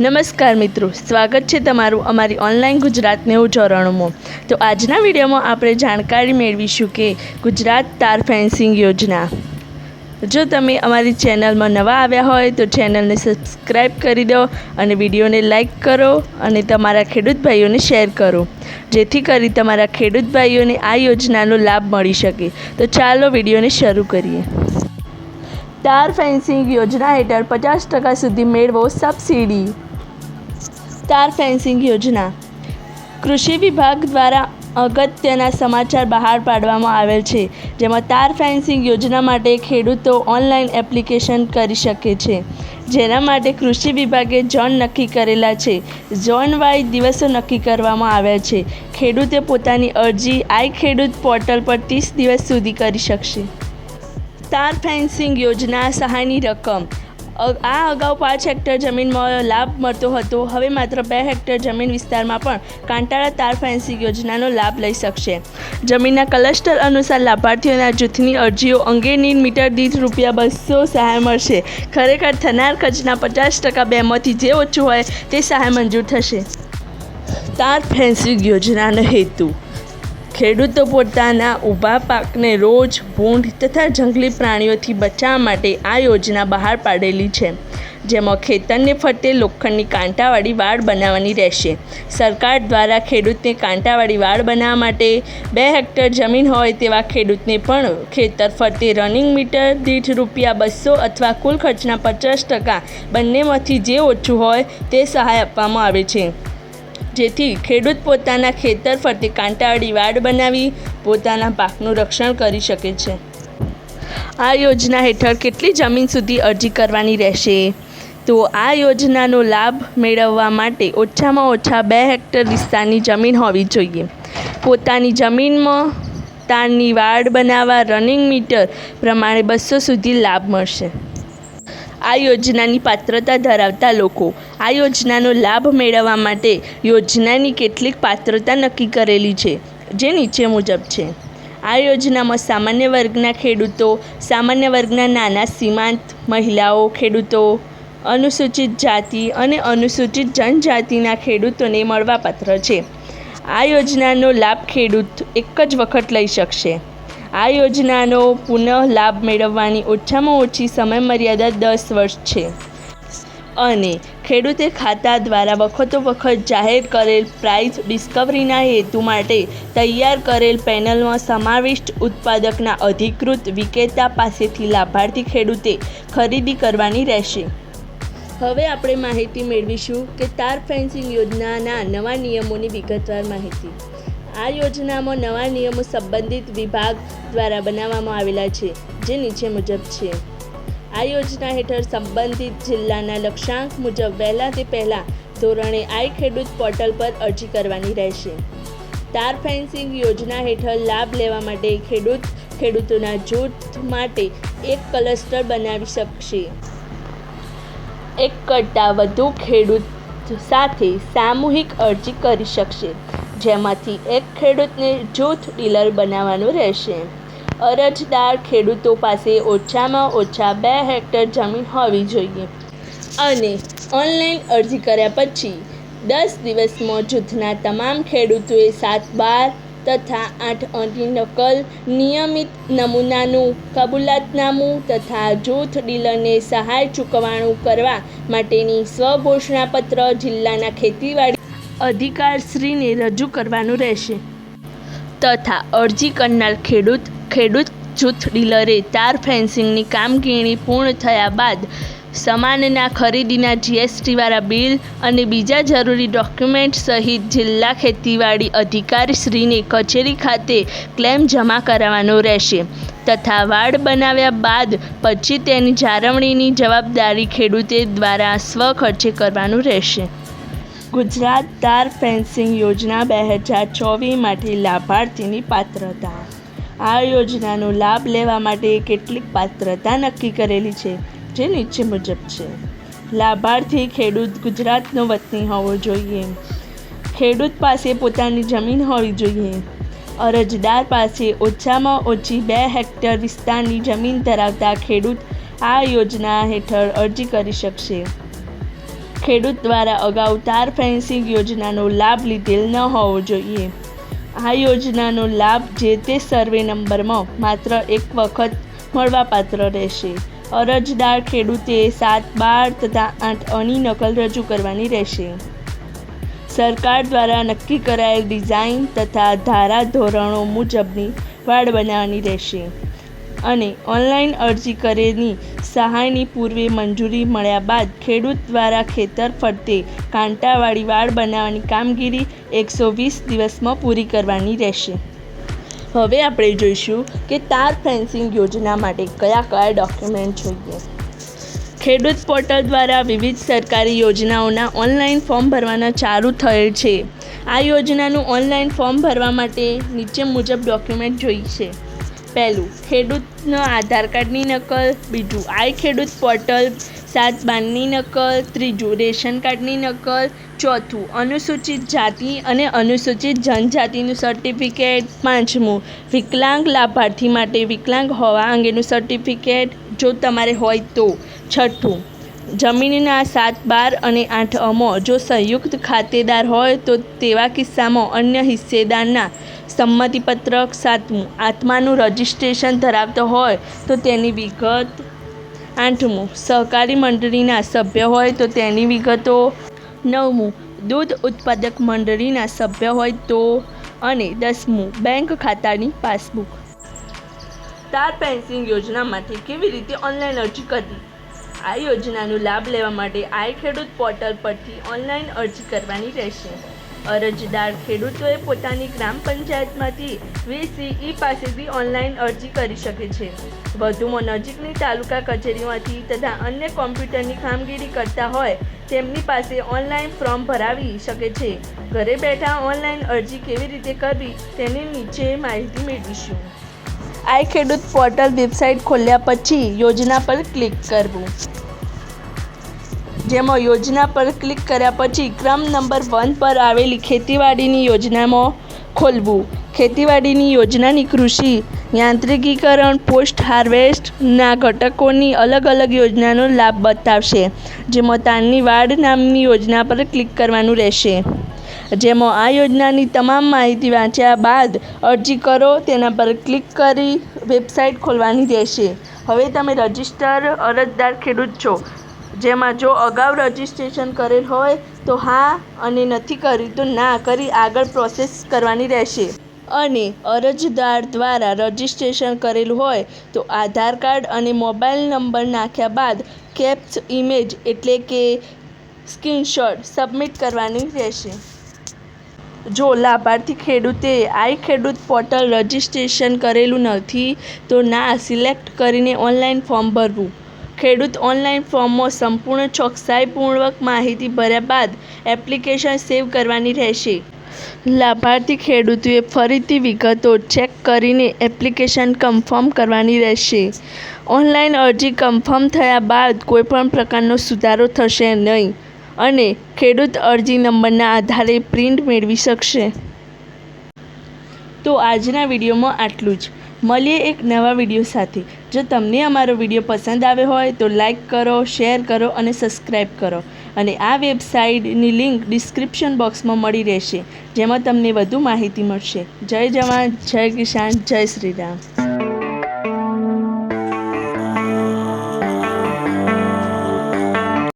નમસ્કાર મિત્રો, સ્વાગત છે તમારું અમારી ઓનલાઈન ગુજરાત નેવું ચોરાણુંમાં. તો આજના વિડીયોમાં આપણે જાણકારી મેળવીશું કે ગુજરાત તાર ફેન્સિંગ યોજના. જો તમે અમારી ચેનલમાં નવા આવ્યા હોય તો ચેનલને સબસ્ક્રાઈબ કરી દો અને વિડીયોને લાઈક કરો અને તમારા ખેડૂત ભાઈઓને શેર કરો. જેથી કરી તમારા ખેડૂત ભાઈઓને આ યોજનાનો લાભ મળી શકે. તો ચાલો વિડીયોને શરૂ કરીએ. તાર ફેન્સિંગ યોજના હેઠળ પચાસ ટકા સુધી મેળવો સબસિડી. તાર ફેન્સિંગ યોજના. કૃષિ વિભાગ દ્વારા અગત્યના સમાચાર બહાર પાડવામાં આવેલ છે, જેમાં તાર ફેન્સિંગ યોજના માટે ખેડૂતો ઓનલાઈન એપ્લિકેશન કરી શકે છે. જેના માટે કૃષિ વિભાગે ઝોન નક્કી કરેલા છે. ઝોન વાઇઝ દિવસો નક્કી કરવામાં આવ્યા છે. ખેડૂતે પોતાની અરજી આઈ ખેડૂત પોર્ટલ પર ત્રીસ દિવસ સુધી કરી શકશે. તાર ફેન્સિંગ યોજના સહાયની રકમ આ અગાઉ પાંચ હેક્ટર જમીનમાં લાભ મળતો હતો. હવે માત્ર બે હેક્ટર જમીન વિસ્તારમાં પણ કાંટાળા તાર ફેન્સિંગ યોજનાનો લાભ લઈ શકશે. જમીનના ક્લસ્ટર અનુસાર લાભાર્થીઓના જૂથની અરજીઓ અંગેની મીટર દીઠ રૂપિયા બસો સહાય મળશે. ખરેખર થનાર ખર્ચના પચાસ ટકા બેમાંથી જે ઓછું હોય તે સહાય મંજૂર થશે. તાર ફેન્સિંગ યોજનાનો હેતુ ખેડૂતો પોતાના ઊભા પાકને રોજ ભૂંડ તથા જંગલી પ્રાણીઓથી બચાવવા માટે આ યોજના બહાર પાડેલી છે, જેમાં ખેતરને ફરતે લોખંડની કાંટાવાળી વાડ બનાવવાની રહેશે. સરકાર દ્વારા ખેડૂતને કાંટાવાળી વાડ બનાવવા માટે બે હેક્ટર જમીન હોય તેવા ખેડૂતને પણ ખેતર ફરતે રનિંગ મીટર દીઠ રૂપિયા બસો અથવા કુલ ખર્ચના પચાસ ટકા બંનેમાંથી જે ઓછું હોય તે સહાય આપવામાં આવે છે. જેથી ખેડૂત પોતાના ખેતર ફરતે કાંટાવાળી વાડ બનાવી પોતાના પાકનું રક્ષણ કરી શકે છે. આ યોજના હેઠળ કેટલી જમીન સુધી અરજી કરવાની રહેશે? તો આ યોજનાનો લાભ મેળવવા માટે ઓછામાં ઓછા બે હેક્ટર વિસ્તારની જમીન હોવી જોઈએ. પોતાની જમીનમાં તારની વાડ બનાવવા રનિંગ મીટર પ્રમાણે બસો સુધી લાભ મળશે. આ યોજનાની પાત્રતા ધરાવતા લોકો. આ યોજનાનો લાભ મેળવવા માટે યોજનાની કેટલીક પાત્રતા નક્કી કરેલી છે, જે નીચે મુજબ છે. આ યોજનામાં સામાન્ય વર્ગના ખેડૂતો, સામાન્ય વર્ગના નાના સીમાંત મહિલાઓ, ખેડૂતો, અનુસૂચિત જાતિ અને અનુસૂચિત જનજાતિના ખેડૂતોને મળવાપાત્ર છે. આ યોજનાનો લાભ ખેડૂત એક જ વખત લઈ શકશે. આ યોજનાનો પુનઃ લાભ મેળવવાની ઓછામાં ઓછી સમય મર્યાદા દસ વર્ષ છે. અને ખેડૂતે ખાતા દ્વારા વખતો વખત જાહેર કરેલ પ્રાઇસ ડિસ્કવરીના હેતુ માટે તૈયાર કરેલ પેનલમાં સમાવિષ્ટ ઉત્પાદકના અધિકૃત વિક્રેતા પાસેથી લાભાર્થી ખેડૂતે ખરીદી કરવાની રહેશે. હવે આપણે માહિતી મેળવીશું કે તાર ફેન્સિંગ યોજનાના નવા નિયમોની વિગતવાર માહિતી. આ યોજનામાં નવા નિયમો સંબંધિત વિભાગ દ્વારા બનાવવામાં આવેલા છે, જે નીચે મુજબ છે. આ યોજના હેઠળ સંબંધિત જિલ્લાના લક્ષ્યાંક મુજબ વહેલા તે પહેલાં ધોરણે આઈ ખેડૂત પોર્ટલ પર અરજી કરવાની રહેશે. તાર ફેન્સિંગ યોજના હેઠળ લાભ લેવા માટે ખેડૂત ખેડૂતોના જૂથ માટે એક ક્લસ્ટર બનાવી શકશે. એક કરતાં વધુ ખેડૂત સાથે સામૂહિક અરજી કરી શકશે. જેમાંથી એક ખેડૂતને જૂથ ડીલર બનાવવાનું રહેશે. અરજદાર ખેડૂતો પાસે ઓછામાં ઓછા બે હેક્ટર જમીન હોવી જોઈએ. અને ઓનલાઈન અરજી કર્યા પછી દસ દિવસમાં જૂથના તમામ ખેડૂતોએ સાત બાર તથા આઠ અંકની નકલ, નિયમિત નમૂનાનું કબૂલાતનામું તથા જૂથ ડીલરને સહાય ચૂકવણું કરવા માટેની સ્વઘોષણાપત્ર જિલ્લાના ખેતીવાડી અધિકારશ્રીને રજૂ કરવાનું રહેશે. તથા અરજી કરનાર ખેડૂત ખેડૂત, જૂથ ડીલરે તાર ફેન્સિંગની કામગીરી પૂર્ણ થયા બાદ સમાનના ખરીદીના જીએસટીવાળા બિલ અને બીજા જરૂરી ડોક્યુમેન્ટ સહિત જિલ્લા ખેતીવાડી અધિકારીશ્રીને કચેરી ખાતે ક્લેમ જમા કરાવવાનો રહેશે તથા વાડ બનાવ્યા બાદ પછી તેની જાળવણીની જવાબદારી ખેડૂતે દ્વારા સ્વખર્ચે કરવાનું રહેશે. ગુજરાત તાર ફેન્સિંગ યોજના બે હજાર ચોવીસ માટે લાભાર્થીની પાત્રતા. આ યોજનાનો લાભ લેવા માટે કેટલીક પાત્રતા નક્કી કરેલી છે, જે નીચે મુજબ છે. લાભાર્થી ખેડૂત ગુજરાતનો વતની હોવો જોઈએ. ખેડૂત પાસે પોતાની જમીન હોવી જોઈએ. અરજદાર પાસે ઓછામાં ઓછી બે હેક્ટર વિસ્તારની જમીન ધરાવતા ખેડૂત આ યોજના હેઠળ અરજી કરી શકશે. ખેડૂત દ્વારા અગાઉ તાર ફેન્સિંગ યોજનાનો લાભ લીધેલ ન હોવો જોઈએ. આ યોજનાનો લાભ જે તે સર્વે નંબરમાં માત્ર એક વખત મળવાપાત્ર રહેશે. અરજદાર ખેડૂતે સાત, બાર તથા આઠ અની નકલ રજૂ કરવાની રહેશે. સરકાર દ્વારા નક્કી કરાયેલ ડિઝાઇન તથા ધારા ધોરણો મુજબની વાડ બનાવવાની રહેશે. અને ઓનલાઈન અરજી કરેલી સહાયની પૂર્વે મંજૂરી મળ્યા બાદ ખેડૂત દ્વારા ખેતર ફરતે કાંટાવાળી વાડ બનાવવાની કામગીરી એકસો વીસ દિવસમાં પૂરી કરવાની રહેશે. હવે આપણે જોઈશું કે તાર ફેન્સિંગ યોજના માટે કયા કયા ડોક્યુમેન્ટ જોઈએ. ખેડૂત પોર્ટલ દ્વારા વિવિધ સરકારી યોજનાઓના ઓનલાઈન ફોર્મ ભરવાના ચાલુ થયેલ છે. આ યોજનાનું ઓનલાઈન ફોર્મ ભરવા માટે નીચે મુજબ ડોક્યુમેન્ટ જોઈશે પહેલું ખેડૂતનો આધાર કાર્ડની નકલ. બીજું, આઈ ખેડૂત પોર્ટલ સાત બારની નકલ. ત્રીજું, રેશન કાર્ડની નકલ. ચોથું, અનુસૂચિત જાતિ અને અનુસૂચિત જનજાતિનું સર્ટિફિકેટ પાંચમું, વિકલાંગ લાભાર્થી માટે વિકલાંગ હોવા અંગેનું સર્ટિફિકેટ જો તમારે હોય તો. છઠ્ઠું, જમીનના સાત, બાર અને આઠ અમો. જો સંયુક્ત ખાતેદાર હોય તો તેવા કિસ્સામાં અન્ય હિસ્સેદારના સંમતિપત્રક સાતમું. આત્માનું રજિસ્ટ્રેશન ધરાવતો હોય તો તેની વિગત આઠમું. સહકારી મંડળીના સભ્ય હોય તો તેની વિગતો નવમું. દૂધ ઉત્પાદક મંડળીના સભ્ય હોય તો અને દસમું. બેંક ખાતાની પાસબુક. તાર પેન્સિંગ યોજનામાંથી કેવી રીતે ઓનલાઈન અરજી કરવી? આ યોજનાનો લાભ લેવા માટે આઈ ખેડૂત પોર્ટલ પરથી ઓનલાઈન અરજી કરવાની રહેશે. અરજદાર ખેડૂતોએ પોતાની ગ્રામ પંચાયતમાંથી વીસીઈ પાસેથી ઓનલાઈન અરજી કરી શકે છે. વધુમાં નજીકની તાલુકા કચેરીમાંથી તથા અન્ય કોમ્પ્યુટરની કામગીરી કરતા હોય તેમની પાસે ઓનલાઈન ફોર્મ ભરાવી શકે છે. ઘરે બેઠા ઓનલાઈન અરજી કેવી રીતે કરવી તેની નીચે માહિતી મેળવીશું. આઈ ખેડૂત પોર્ટલ વેબસાઇટ ખોલ્યા પછી યોજના પર ક્લિક કરવું. જેમાં યોજના પર ક્લિક કર્યા પછી ક્રમ નંબર વન પર આવેલી ખેતીવાડીની યોજનામાં ખોલવું. ખેતીવાડીની યોજનાની કૃષિ, યાંત્રિકીકરણ, પોસ્ટ હાર્વેસ્ટના ઘટકોની અલગ અલગ યોજનાનો લાભ બતાવશે, જેમાં તાનની વાડ નામની યોજના પર ક્લિક કરવાનું રહેશે. જેમાં આ યોજનાની તમામ માહિતી વાંચ્યા બાદ અરજી કરો, તેના પર ક્લિક કરી વેબસાઇટ ખોલવાની રહેશે. હવે તમે રજિસ્ટર અરજદાર ખેડૂત છો. જેમાં જો અગાઉ રજિસ્ટ્રેશન કરેલ હોય, તો હા અને નથી કર્યું, તો ના કરી આગળ પ્રોસેસ કરવાની રહેશે. અને અરજદાર દ્વારા રજિસ્ટ્રેશન કરેલું હોય, તો આધાર કાર્ડ અને મોબાઈલ નંબર નાખ્યા બાદ કેપ્સ ઇમેજ એટલે કે સ્ક્રીનશોટ સબમિટ કરવાની રહેશે. જો લાભાર્થી ખેડૂતે આઈ ખેડૂત પોર્ટલ રજિસ્ટ્રેશન કરેલું નથી, તો ના સિલેક્ટ કરીને ઓનલાઈન ફોર્મ ભરવું. ખેડૂત ઓનલાઈન ફોર્મમાં સંપૂર્ણ ચોકસાઈપૂર્વક માહિતી ભર્યા બાદ એપ્લિકેશન સેવ કરવાની રહેશે. લાભાર્થી ખેડૂતોએ ફરીથી વિગતો ચેક કરીને એપ્લિકેશન કન્ફર્મ કરવાની રહેશે. ઓનલાઈન અરજી કન્ફર્મ થયા બાદ કોઈપણ પ્રકારનો સુધારો થશે નહીં અને ખેડૂત અરજી નંબરના આધારે પ્રિન્ટ મેળવી શકશે. તો આજના વિડીયોમાં આટલું જ. મળીએ એક નવા વીડિયો સાથે. જો તમને અમારો વીડિયો પસંદ આવ્યો હોય તો લાઈક કરો, શેર કરો અને સબસ્ક્રાઈબ કરો. અને આ વેબસાઇટની લિંક ડિસ્ક્રિપ્શન બોક્સમાં મળી રહેશે, જેમાં તમને વધુ માહિતી મળશે. જય જવાન, જય કિસાન, જય શ્રી રામ.